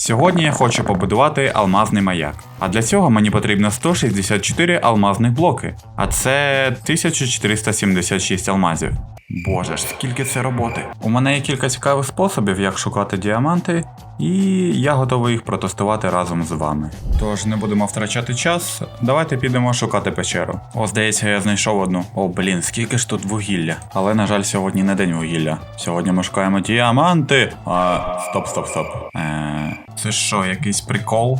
Сьогодні я хочу побудувати алмазний маяк. А для цього мені потрібно 164 алмазних блоки, а це 1476 алмазів. Боже ж, скільки це роботи. У мене є кілька цікавих способів, як шукати діаманти, і я готовий їх протестувати разом з вами. Тож не будемо втрачати час, давайте підемо шукати печеру. О, здається, я знайшов одну. О, блін, скільки ж тут вугілля. Але, на жаль, сьогодні не день вугілля. Сьогодні ми шукаємо діаманти. А, стоп, стоп, стоп. Е, це що, якийсь прикол?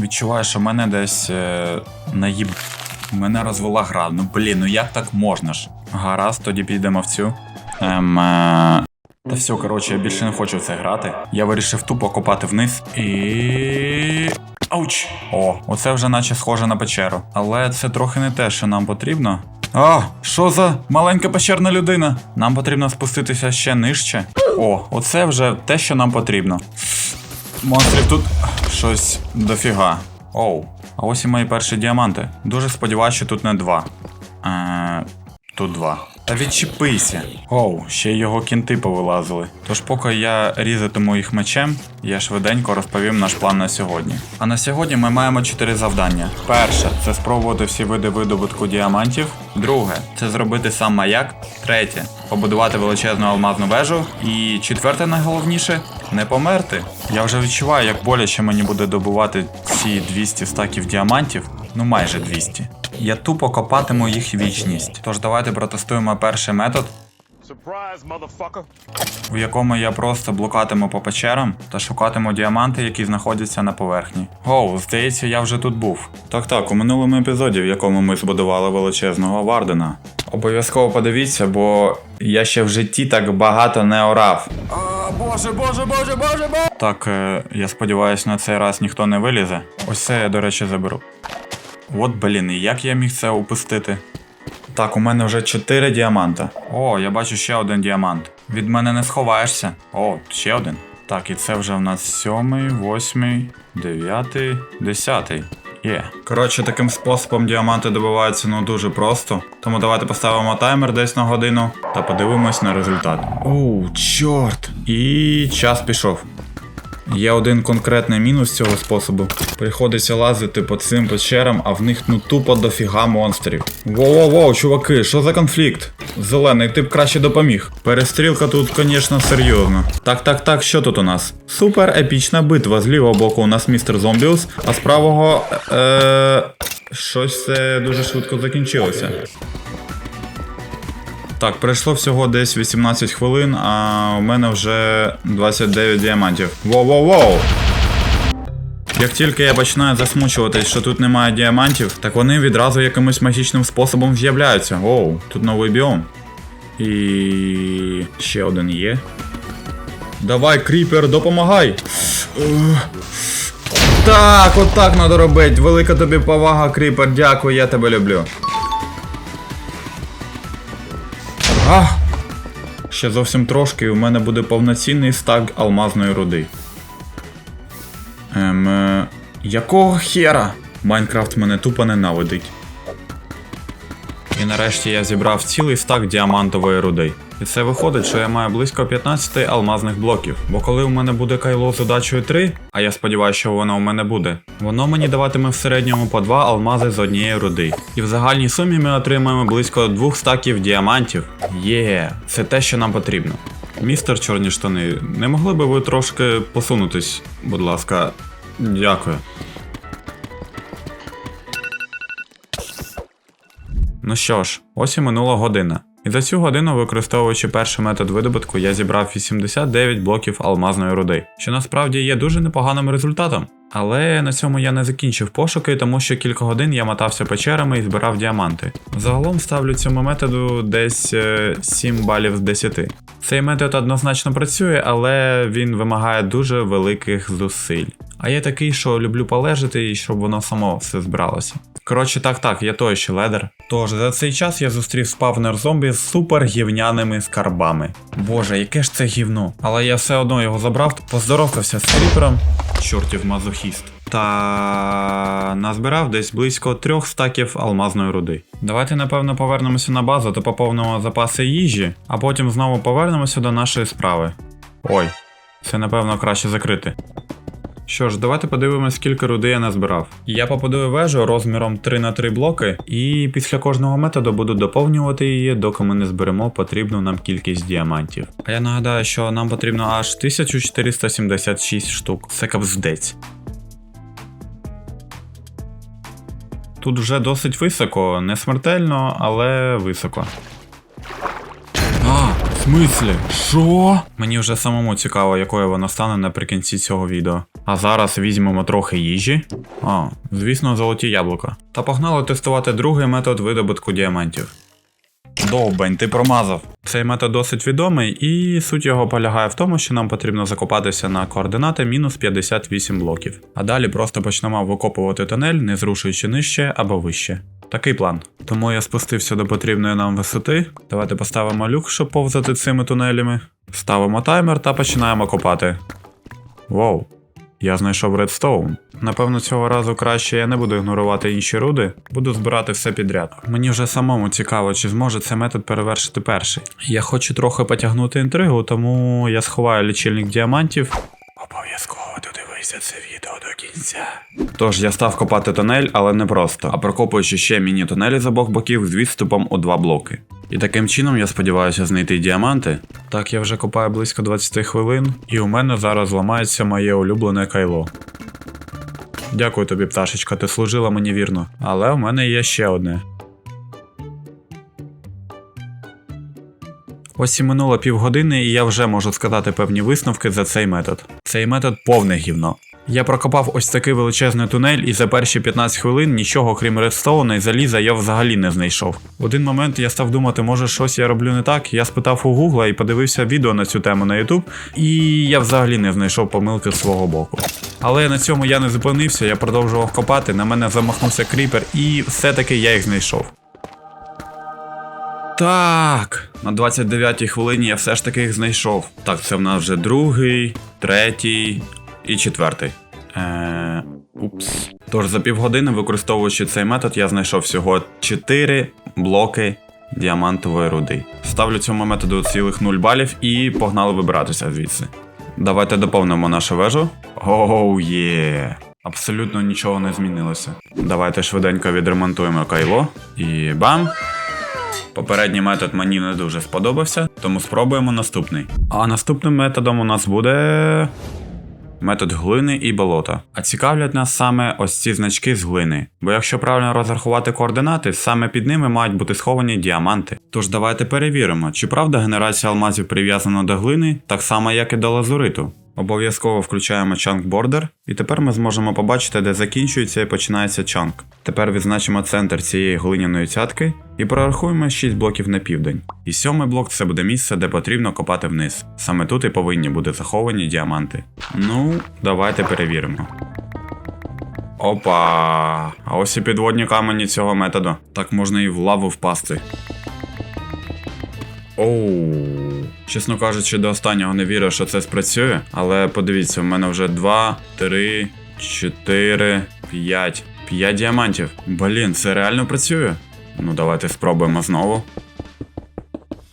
Відчуваю, що мене десь е, наїб. Мене розвела гра. Ну блін, ну як так можна ж? Гаразд, тоді підемо в цю. Ем. Е... Та все, коротше, я більше не хочу в це грати. Я вирішив тупо копати вниз і. Ауч! О, оце вже наче схоже на печеру. Але це трохи не те, що нам потрібно. А, що за маленька пещерна людина? Нам потрібно спуститися ще нижче. О, оце вже те, що нам потрібно. Монстрів тут щось дофіга. Оу. А ось і мої перші діаманти. Дуже сподіваюся, що тут не два. Е, тут два. Та відчепися. Оу, ще його кінти повилазили. Тож, поки я різатиму їх мечем, я швиденько розповім наш план на сьогодні. А на сьогодні ми маємо чотири завдання. Перше це спробувати всі види видобутку діамантів. Друге це зробити сам маяк. Третє побудувати величезну алмазну вежу. І четверте, найголовніше не померти. Я вже відчуваю, як боляче мені буде добувати ці 200 стаків діамантів, ну майже 200. Я тупо копатиму їх вічність. Тож давайте протестуємо перший метод, в якому я просто блукатиму по печерам та шукатиму діаманти, які знаходяться на поверхні. Оу, здається, я вже тут був. Так так, у минулому епізоді, в якому ми збудували величезного Вардена. Обов'язково подивіться, бо я ще в житті так багато не орав. А, боже, боже, боже, боже, боже! Так, е, я сподіваюся, на цей раз ніхто не вилізе. Ось це я, до речі, заберу. От блін, і як я міг це упустити? Так, у мене вже 4 діаманта. О, я бачу ще один діамант. Від мене не сховаєшся. О, ще один. Так, і це вже в нас сьомий, восьмий, дев'ятий, десятий. Є. Коротше, таким способом діаманти добиваються ну дуже просто. Тому давайте поставимо таймер десь на годину та подивимось на результат. Оу, чорт! І час пішов. Є один конкретний мінус цього способу. Приходиться лазити по цим печерам, а в них ну тупо дофіга монстрів. Воу-воу-воу, чуваки, що за конфлікт? Зелений, ти б краще допоміг. Перестрілка тут, звісно, серйозна. Так, так, так, що тут у нас? Супер епічна битва. З лівого боку у нас містер Зомбіус, а з правого. Е... Щось це дуже швидко закінчилося. Так, пройшло всього десь 18 хвилин, а у мене вже 29 діамантів. Воу-воу-воу! Як тільки я починаю засмучуватись, що тут немає діамантів, так вони відразу якимось магічним способом з'являються. Оу, тут новий біом. І ще один є. Давай, кріпер, допомагай! Так, от так треба робити. Велика тобі повага, кріпер, дякую, я тебе люблю. А! Ще зовсім трошки, і у мене буде повноцінний стак алмазної руди. Ем. е, Якого хера? Майнкрафт мене тупо ненавидить. Нарешті я зібрав цілий стак діамантової руди. І це виходить, що я маю близько 15 алмазних блоків. Бо коли у мене буде кайло з удачею 3, а я сподіваюся, що воно у мене буде, воно мені даватиме в середньому по 2 алмази з однієї руди. І в загальній сумі ми отримаємо близько 2 стаків діамантів. Є, це те, що нам потрібно. Містер Чорні штани, не могли би ви трошки посунутись, будь ласка. Дякую. Ну що ж, ось і минула година. І за цю годину, використовуючи перший метод видобутку, я зібрав 89 блоків алмазної руди, що насправді є дуже непоганим результатом. Але на цьому я не закінчив пошуки, тому що кілька годин я мотався печерами і збирав діаманти. Загалом ставлю цьому методу десь е, 7 балів з 10. Цей метод однозначно працює, але він вимагає дуже великих зусиль. А я такий, що люблю полежати і щоб воно само все збиралося. Коротше, так, так, я той ще ледер. Тож за цей час я зустрів спавнер зомбі з супер гівняними скарбами. Боже, яке ж це гівно. Але я все одно його забрав, поздоровкався з кріпером, чортів мазохіст. Та назбирав десь близько трьох стаків алмазної руди. Давайте, напевно, повернемося на базу та поповнимо запаси їжі, а потім знову повернемося до нашої справи. Ой, це напевно краще закрити. Що ж, давайте подивимось, скільки руди я назбирав. Я побудую вежу розміром 3 на 3 блоки, і після кожного методу буду доповнювати її, доки ми не зберемо потрібну нам кількість діамантів. А я нагадаю, що нам потрібно аж 1476 штук. Це капздець. Тут вже досить високо, не смертельно, але високо. В смислі? Що? Мені вже самому цікаво, якою вона стане наприкінці цього відео. А зараз візьмемо трохи їжі. А, звісно, золоті яблука. Та погнали тестувати другий метод видобутку діамантів. Довбень, ти промазав. Цей метод досить відомий, і суть його полягає в тому, що нам потрібно закопатися на координати мінус 58 блоків. А далі просто почнемо викопувати тунель, не зрушуючи нижче або вище. Такий план. Тому я спустився до потрібної нам висоти. Давайте поставимо люк, щоб повзати цими тунелями. Ставимо таймер та починаємо копати. Воу. Я знайшов редстоун. Напевно, цього разу краще я не буду ігнорувати інші руди, буду збирати все підряд. Мені вже самому цікаво, чи зможе цей метод перевершити перший. Я хочу трохи потягнути інтригу, тому я сховаю лічильник діамантів. Обов'язково додивися це відео кінця. Тож я став копати тунель, але не просто, а прокопуючи ще міні-тунелі з обох боків з відступом у два блоки. І таким чином я сподіваюся знайти діаманти. Так я вже копаю близько 20 хвилин, і у мене зараз ламається моє улюблене кайло. Дякую тобі, пташечка, ти служила мені вірно. Але у мене є ще одне. Ось і минуло півгодини, і я вже можу сказати певні висновки за цей метод. Цей метод повне гівно. Я прокопав ось такий величезний тунель, і за перші 15 хвилин нічого крім редстоуна і заліза я взагалі не знайшов. В один момент я став думати, може щось я роблю не так. Я спитав у Гугла і подивився відео на цю тему на YouTube, і я взагалі не знайшов помилки з свого боку. Але на цьому я не зупинився, я продовжував копати, на мене замахнувся кріпер, і все-таки я їх знайшов. Так, на 29-й хвилині я все ж таки їх знайшов. Так, це в нас вже другий, третій і четвертий. Е, упс. Тож за півгодини, використовуючи цей метод, я знайшов всього 4 блоки діамантової руди. Ставлю цьому методу цілих 0 балів і погнали вибиратися звідси. Давайте доповнимо нашу вежу. Оу є. Абсолютно нічого не змінилося. Давайте швиденько відремонтуємо кайло. І бам! Попередній метод мені не дуже сподобався, тому спробуємо наступний. А наступним методом у нас буде. Метод глини і болота. А цікавлять нас саме ось ці значки з глини. Бо якщо правильно розрахувати координати, саме під ними мають бути сховані діаманти. Тож давайте перевіримо, чи правда генерація алмазів прив'язана до глини, так само як і до лазуриту. Обов'язково включаємо chunk border, і тепер ми зможемо побачити, де закінчується і починається chunk. Тепер відзначимо центр цієї глиняної цятки і прорахуємо 6 блоків на південь. І сьомий блок це буде місце, де потрібно копати вниз. Саме тут і повинні бути заховані діаманти. Ну, давайте перевіримо. Опа! А ось і підводні камені цього методу. Так можна і в лаву впасти. Оу. Чесно кажучи, до останнього не вірю, що це спрацює. Але подивіться, в мене вже 2, 3, 4, 5. 5 діамантів. Блін, це реально працює. Ну, давайте спробуємо знову.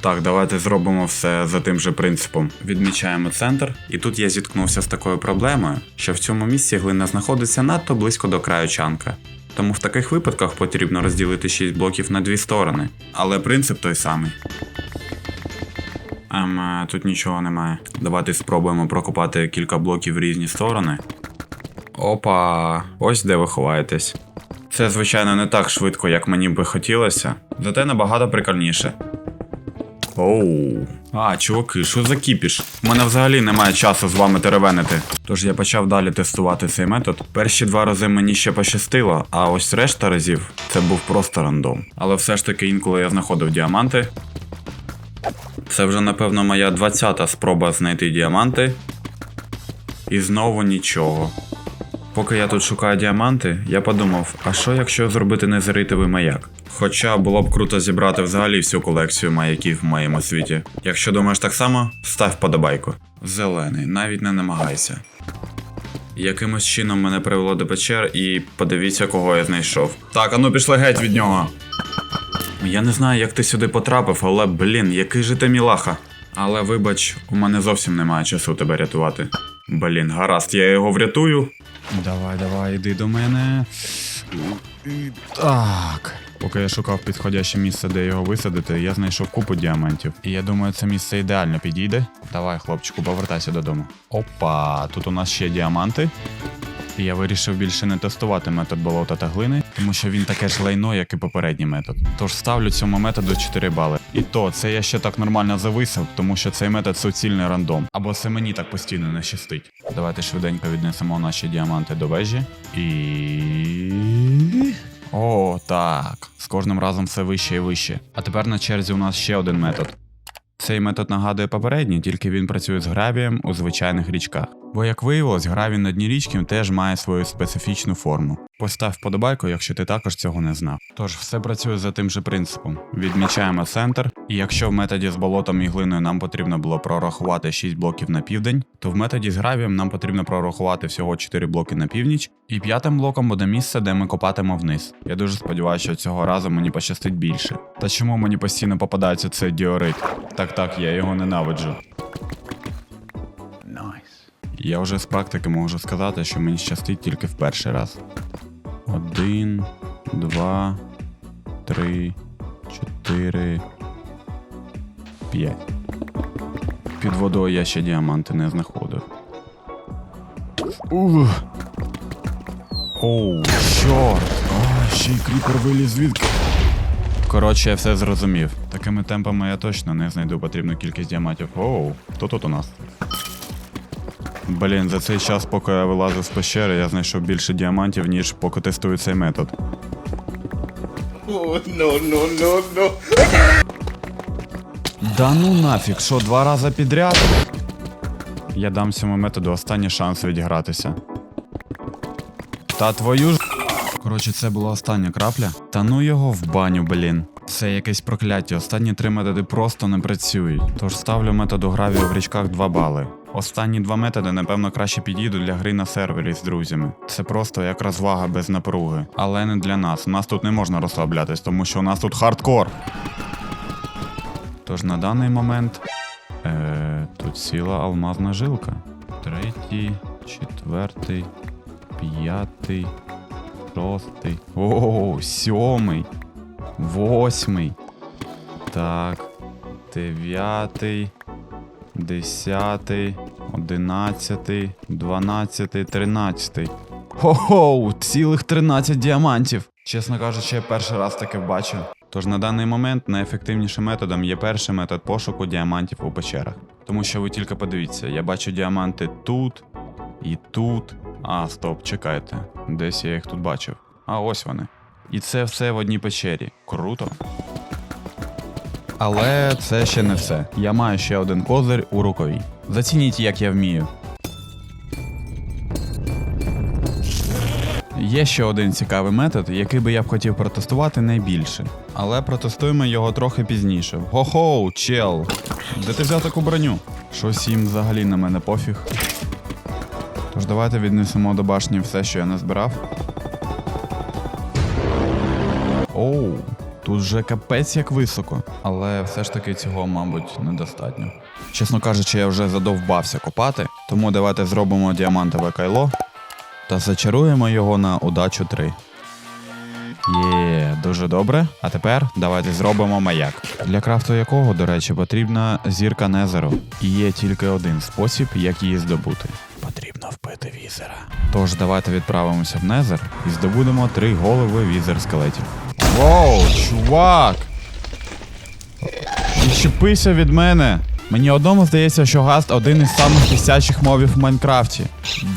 Так, давайте зробимо все за тим же принципом. Відмічаємо центр, і тут я зіткнувся з такою проблемою, що в цьому місці глина знаходиться надто близько до краю чанка. Тому в таких випадках потрібно розділити 6 блоків на дві сторони. Але принцип той самий. Ем, е, тут нічого немає. Давайте спробуємо прокопати кілька блоків в різні сторони. Опа, ось де ви ховаєтесь. Це, звичайно, не так швидко, як мені би хотілося, зате набагато прикольніше. Оу. А, чуваки, що за кіпіш? У мене взагалі немає часу з вами теревенити. Тож я почав далі тестувати цей метод. Перші два рази мені ще пощастило, а ось решта разів це був просто рандом. Але все ж таки інколи я знаходив діаманти. Це вже, напевно, моя 20-та спроба знайти діаманти. І знову нічого. Поки я тут шукаю діаманти, я подумав, а що якщо зробити незаритовий маяк? Хоча було б круто зібрати взагалі всю колекцію маяків в моєму світі. Якщо думаєш так само, став подобайку. Зелений, навіть не намагайся. Якимось чином мене привело до печер і подивіться, кого я знайшов. Так, ану пішли геть від нього. Я не знаю, як ти сюди потрапив, але блін, який же ти мілаха. Але вибач, у мене зовсім немає часу тебе рятувати. Блін, гаразд, я його врятую. Давай, давай, іди до мене. Так. Поки я шукав підходяще місце, де його висадити, я знайшов купу діамантів. І я думаю, це місце ідеально підійде. Давай, хлопчику, повертайся додому. Опа, тут у нас ще діаманти. Я вирішив більше не тестувати метод болота та глини, тому що він таке ж лайно, як і попередній метод. Тож ставлю цьому методу 4 бали. І то це я ще так нормально зависив, тому що цей метод суцільний рандом. Або це мені так постійно не щастить. Давайте швиденько віднесемо наші діаманти до вежі. І. О, так. З кожним разом все вище і вище. А тепер на черзі у нас ще один метод. Цей метод нагадує попередній, тільки він працює з гравієм у звичайних річках. Бо, як виявилось, гравій на дні річки теж має свою специфічну форму. Постав вподобайку, якщо ти також цього не знав. Тож все працює за тим же принципом: відмічаємо центр, і якщо в методі з болотом і глиною нам потрібно було прорахувати 6 блоків на південь, то в методі з гравієм нам потрібно прорахувати всього 4 блоки на північ, і п'ятим блоком буде місце, де ми копатимо вниз. Я дуже сподіваюся, що цього разу мені пощастить більше. Та чому мені постійно попадається цей діорит? Так так, я його ненавиджу. Я вже з практики можу сказати, що мені щастить тільки в перший раз. Один, два, три, чотири, п'ять. Під водою я ще діаманти не знаходив. Ух. Оу, чорт! О, ще й кріпер виліз звідки. Коротше, я все зрозумів. Такими темпами я точно не знайду потрібну кількість діамантів. Оу, хто тут у нас? Блін, за цей час, поки я вилазив з пещери, я знайшов більше діамантів, ніж поки тестую цей метод. Да ну нафіг, що два рази підряд? Я дам цьому методу останній шанс відігратися. Та твою ж. Коротше, це була остання крапля. Та ну його в баню, блін. Це якесь прокляття. Останні три методи просто не працюють. Тож ставлю методу гравію в річках 2 бали. Останні два методи, напевно, краще підійдуть для гри на сервері з друзями. Це просто як розвага без напруги. Але не для нас. У нас тут не можна розслаблятись, тому що у нас тут хардкор. Тож на даний момент е, тут ціла алмазна жилка. Третій, четвертий, п'ятий, шостий. О, сьомий, восьмий. Так. Дев'ятий, десятий, одинадцятий, дванадцятий, тринадцятий. Хо-хоу, цілих 13 діамантів. Чесно кажучи, я перший раз таке бачив. Тож на даний момент найефективнішим методом є перший метод пошуку діамантів у печерах. Тому що ви тільки подивіться, я бачу діаманти тут і тут. А, стоп, чекайте. Десь я їх тут бачив. А ось вони. І це все в одній печері. Круто. Але це ще не все. Я маю ще один козир у рукаві. Зацініть, як я вмію. Є ще один цікавий метод, який би я б хотів протестувати найбільше. Але протестуємо його трохи пізніше. Хо-хоу, чел! Де ти взяв таку броню? Щось їм взагалі на мене пофіг. Тож давайте віднесемо до башні все, що я назбирав. Оу, тут же капець як високо. Але все ж таки цього, мабуть, недостатньо. Чесно кажучи, я вже задовбався копати, тому давайте зробимо діамантове кайло та зачаруємо його на удачу 3. Є, дуже добре. А тепер давайте зробимо маяк. Для крафту якого, до речі, потрібна зірка Незеру. І є тільки один спосіб, як її здобути. Потрібно вбити візера. Тож давайте відправимося в Незер і здобудемо три голови візер скелетів. Воу, чувак! Відчепися від мене! Мені одному здається, що Гаст один із самих пісячих мовів в Майнкрафті.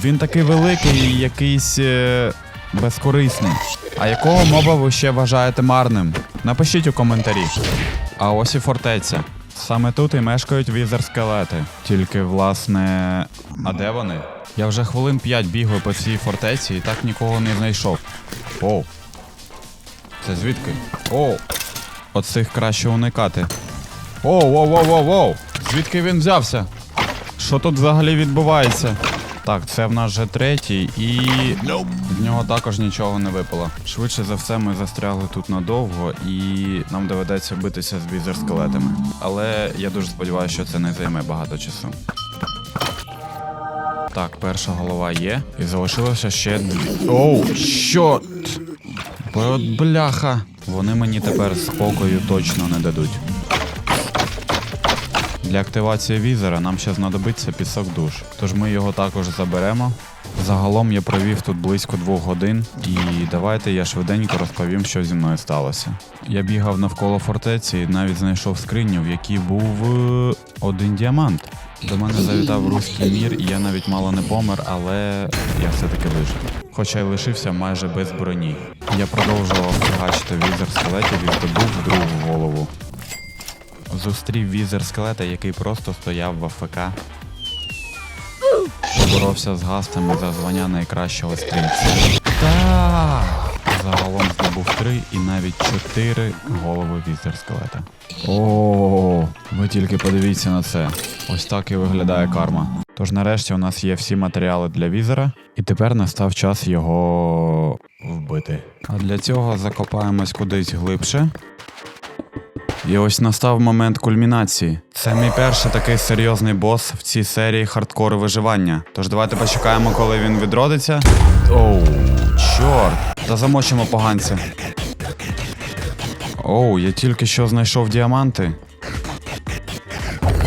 Він такий великий і якийсь е, безкорисний. А якого моба ви ще вважаєте марним? Напишіть у коментарі. А ось і фортеця. Саме тут і мешкають візер-скелети. Тільки, власне. А де вони? Я вже хвилин 5 бігаю по цій фортеці і так нікого не знайшов. Оу. Це звідки? Оу. Оцих краще уникати. Оу, воу, воу, воу, воу! Звідки він взявся? Що тут взагалі відбувається? Так, це в нас вже третій, і з нього також нічого не випало. Швидше за все, ми застрягли тут надовго, і нам доведеться битися з візер-скелетами. Але я дуже сподіваюся, що це не займе багато часу. Так, перша голова є. І залишилося ще. Оу, що? От бляха. Вони мені тепер спокою точно не дадуть. Для активації візера нам ще знадобиться пісок душ, тож ми його також заберемо. Загалом я провів тут близько двох годин, і давайте я швиденько розповім, що зі мною сталося. Я бігав навколо фортеці і навіть знайшов скриню, в якій був е, один діамант. До мене завітав руський мір, і я навіть мало не помер, але я все-таки вижив. Хоча й лишився майже без броні. Я продовжував фігачити візер скелетів і здобув другу голову. Зустрів візер скелета, який просто стояв в АФК. Боровся з гастами за звання найкращого стрільця. Так! Загалом здобув три і навіть чотири голови візер скелета. О, ви тільки подивіться на це. Ось так і виглядає карма. Тож нарешті у нас є всі матеріали для візера, і тепер настав час його вбити. А для цього закопаємось кудись глибше. І ось настав момент кульмінації. Це мій перший такий серйозний бос в цій серії хардкору виживання. Тож давайте почекаємо, коли він відродиться. Оу, чорт. Та замочимо поганця. Оу, я тільки що знайшов діаманти.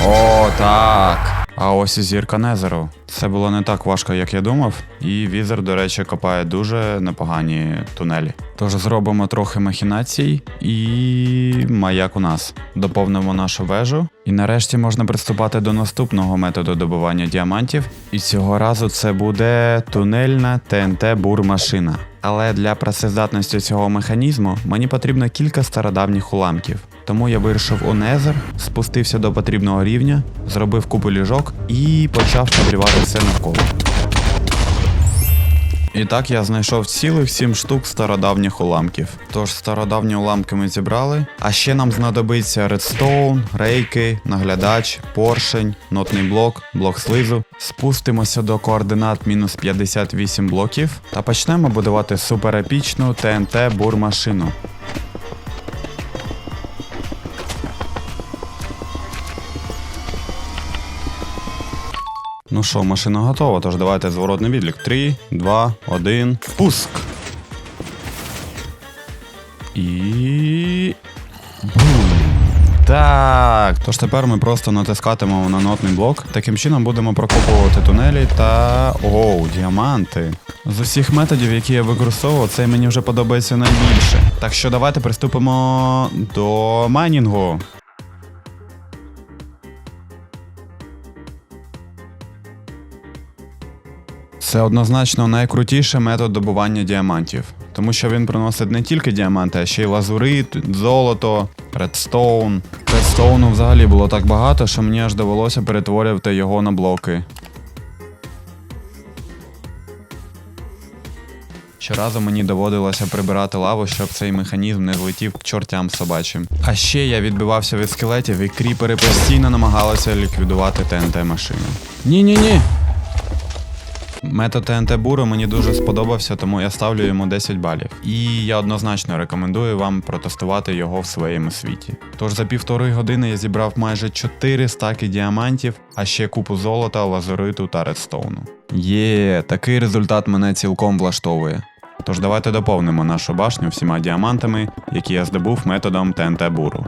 О, так. А ось і зірка Незеру. Це було не так важко, як я думав, і візер, до речі, копає дуже непогані тунелі. Тож зробимо трохи махінацій і маяк у нас. Доповнимо нашу вежу. І нарешті можна приступати до наступного методу добування діамантів. І цього разу це буде тунельна ТНТ бурмашина. Але для працездатності цього механізму мені потрібно кілька стародавніх уламків. Тому я вирішив у Незер, спустився до потрібного рівня, зробив купу ліжок і почав обрівати все навколо. І так я знайшов цілих сім штук стародавніх уламків. Тож стародавні уламки ми зібрали. А ще нам знадобиться редстоун, рейки, наглядач, поршень, нотний блок, блок слизу. Спустимося до координат мінус 58 блоків та почнемо будувати суперепічну ТНТ бурмашину. Ну що, машина готова, тож давайте зворотний відлік. 3, 2, 1, пуск. І. Бум. Так. Тож тепер ми просто натискатимемо на нотний блок. Таким чином будемо прокопувати тунелі та. Оу, діаманти. З усіх методів, які я використовував, цей мені вже подобається найбільше. Так що давайте приступимо до майнінгу. Це однозначно найкрутіший метод добування діамантів, тому що він приносить не тільки діаманти, а ще й лазурит, золото, редстоун. Редстоуну взагалі було так багато, що мені аж довелося перетворювати його на блоки. Щоразу мені доводилося прибирати лаву, щоб цей механізм не злетів к чортям собачим. А ще я відбивався від скелетів, і кріпери постійно намагалися ліквідувати ТНТ машини. Ні-ні-ні. Метод ТНТ Буро мені дуже сподобався, тому я ставлю йому 10 балів. І я однозначно рекомендую вам протестувати його в своєму світі. Тож за півтори години я зібрав майже 4 стаки діамантів, а ще купу золота, лазуриту та редстоуну. Є, такий результат мене цілком влаштовує. Тож давайте доповнимо нашу башню всіма діамантами, які я здобув методом ТНТ Буру.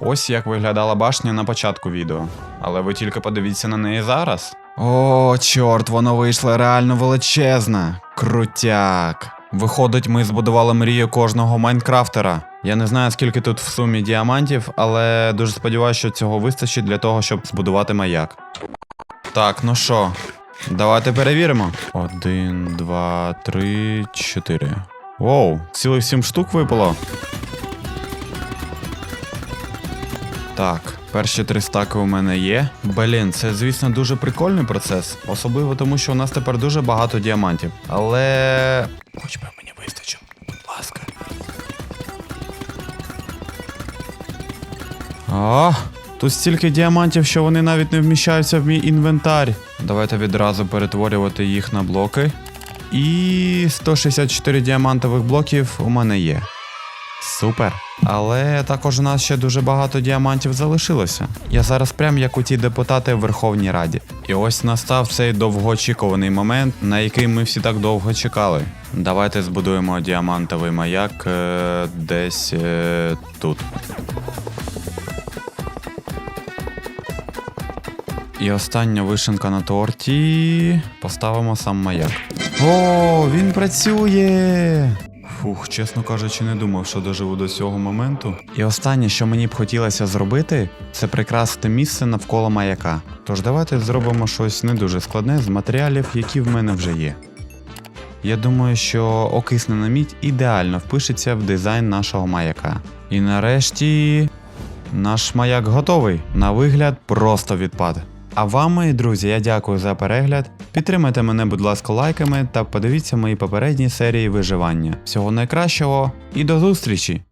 Ось як виглядала башня на початку відео. Але ви тільки подивіться на неї зараз. О, чорт, воно вийшло реально величезне. Крутяк. Виходить, ми збудували мрію кожного майнкрафтера. Я не знаю, скільки тут в сумі діамантів, але дуже сподіваюся, що цього вистачить для того, щоб збудувати маяк. Так, ну що, давайте перевіримо. Один, два, три, чотири. Воу, цілих сім штук випало. Так, перші три стаки у мене є. Блін, це, звісно, дуже прикольний процес. Особливо тому, що у нас тепер дуже багато діамантів. Але. Хоч би мені вистачило, будь ласка. А, тут стільки діамантів, що вони навіть не вміщаються в мій інвентар. Давайте відразу перетворювати їх на блоки. І 164 діамантових блоків у мене є. Супер. Але також у нас ще дуже багато діамантів залишилося. Я зараз прям як у ті депутати в Верховній Раді. І ось настав цей довгоочікуваний момент, на який ми всі так довго чекали. Давайте збудуємо діамантовий маяк е, десь е, тут. І остання вишенка на торті. Поставимо сам маяк. О, він працює! Фух, чесно кажучи, не думав, що доживу до цього моменту. І останнє, що мені б хотілося зробити, це прикрасити місце навколо маяка. Тож давайте зробимо щось не дуже складне з матеріалів, які в мене вже є. Я думаю, що окиснена мідь ідеально впишеться в дизайн нашого маяка. І нарешті наш маяк готовий. На вигляд просто відпад. А вам, мої друзі, я дякую за перегляд. Підтримайте мене, будь ласка, лайками та подивіться мої попередні серії виживання. Всього найкращого і до зустрічі!